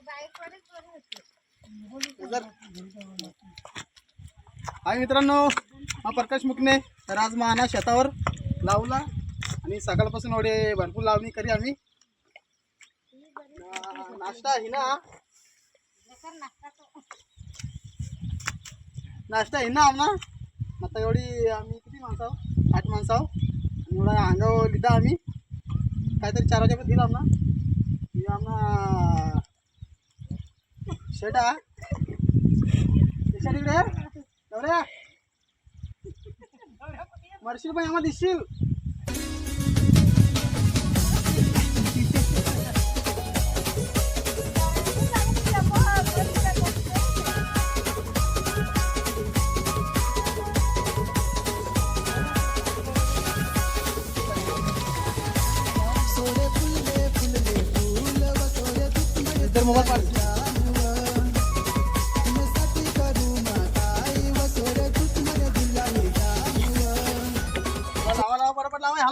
आई हाय मित्रांनो हा प्रकाश मुकणे तर आज शेतावर लावला आणि सकाळपासून एवढे भरपूर लावणी करी आम्ही. नाश्ता आहे ना? नाश्ता आहे ना आम्हा? आता एवढी आम्ही किती माणसं आहो आठ माणसं आहो आणि एवढा अंगावर लिहिला आम्ही. काहीतरी चार वाजेपर्यंत दिला आम्हाला आम्हाला সেটা। মরশিল ভাই আমার দিছিল মোবাইল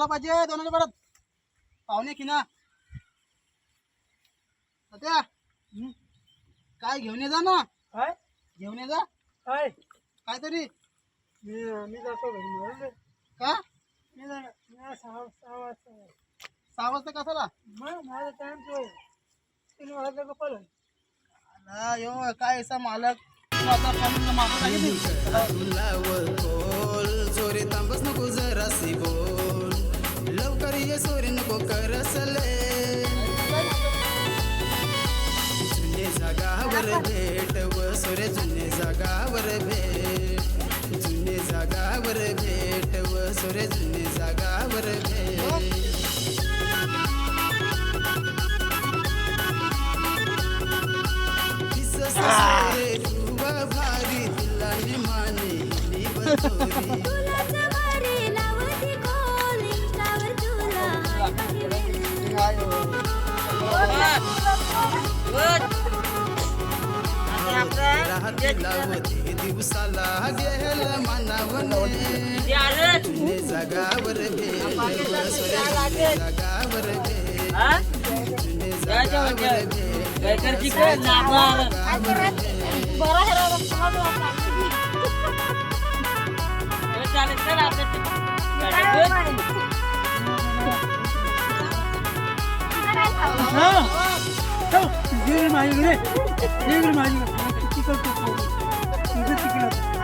पाहिजे दोन परत. पाहुणे की ना? सत्या? काय घेऊन ये जा ना. काय? घेऊन ये जा. काय? काहीतरी. मी मी जातो घरी मग का? मी जाणार मी सहा सहा वाजता सहा वाजता कसाला मग माझा टाइम तो तीन वाजता का पळून अला, यो काय असा मालक? तू आता मागं टाकील. तुला बोल चोरी तांबस नको जरासी बोल. लवकर ये सोरी नको करसले। जुने जागावर भेट व सोरे जुने जागावर भेट। जुने जागावर भेट व सोरे जुने जागावर भेट। सोरे तुवा भारी तिला निमाने राहतीला होते दिवसाला गेल मनावने. जुने जागावर भेट व सोरे जुने जागावर भेट जुने जागावर भेट इकडे माझ्याकडे इकडे माझ्याकडे किती करतो इकडे तिकडे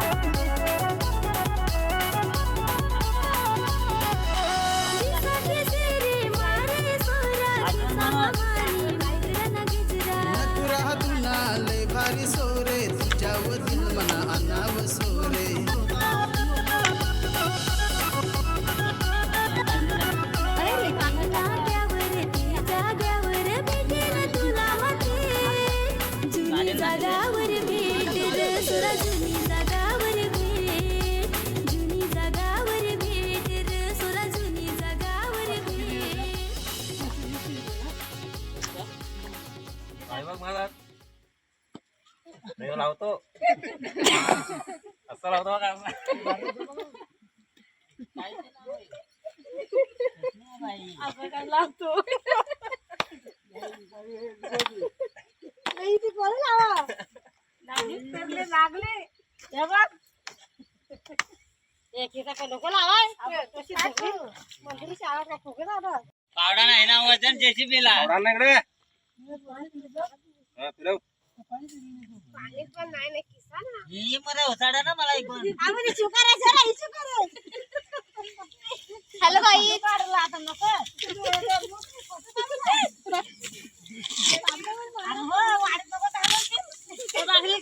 देव लावतो असं लावतो का आपण काय लावतो लागले लागले हे बघ एकीचा नको लावाय तशी मंदिरी शाळा का फुगे लावणार पावडा नाही ना वजन जेसीबीला इकडे हा, फिरव. पाणी पण नाही ना किसा ना. ही मला ना मला ऐकून आम्ही इशू करायचं ना इशू करायचं हॅलो बाई. काढला आता नको.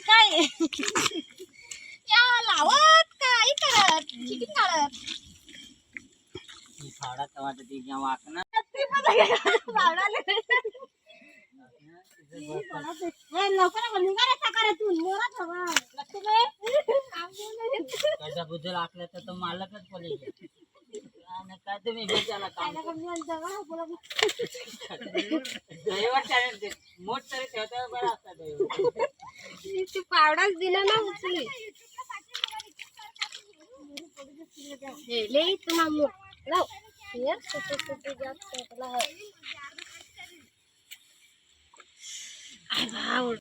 काय? या लावत काय करत चिटिंग काढत. फावडा टमाटर ती जेव्हा वाकणार ते पण लावडाले. हे नको नको निघाले सकाळतून मोरात हवा लक्ष्मी कशा बुद्ध आखलं तर तो मालकच बोले आणि काय तुम्ही भेटायला काम मोठ तरी ठेवता बरं पावडाच दिला ना उचली हे लई मोठ लाव. छोटे छोटे जास्त तुला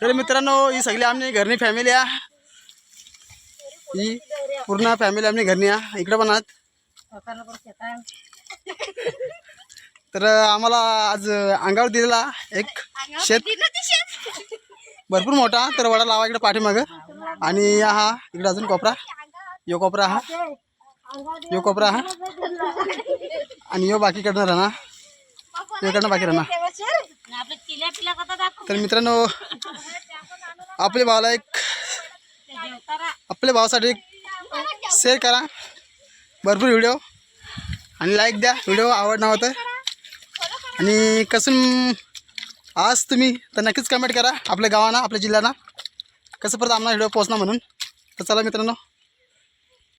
तर मित्रांनो ही सगळी आमची घरनी फॅमिली आहे. ही पूर्ण फॅमिली आमची घरनी आहे. इकडे पण आहात. तर आम्हाला आज अंगावर दिलेला एक शेत. भरपूर मोठा तर वडा लावा इकडे पाठीमागं. आणि हा इकडे अजून कोपरा. यो कोपरा हा. यो कोपरा हा. आणि यो बाकीकडनं राहणार. इकडनं बाकी राहणार. तर मित्रांनो आपल्या भावाला एक आपल्या भावासाठी एक शेअर करा. भरपूर व्हिडिओ आणि लाईक द्या. व्हिडिओ आवडणार होतं. आणि कसून आज तुम्ही तर नक्कीच कमेंट करा. आपल्या गावांना आपल्या जिल्ह्यांना. कसं परत आम्हाला व्हिडिओ पोचणार म्हणून. तर चला मित्रांनो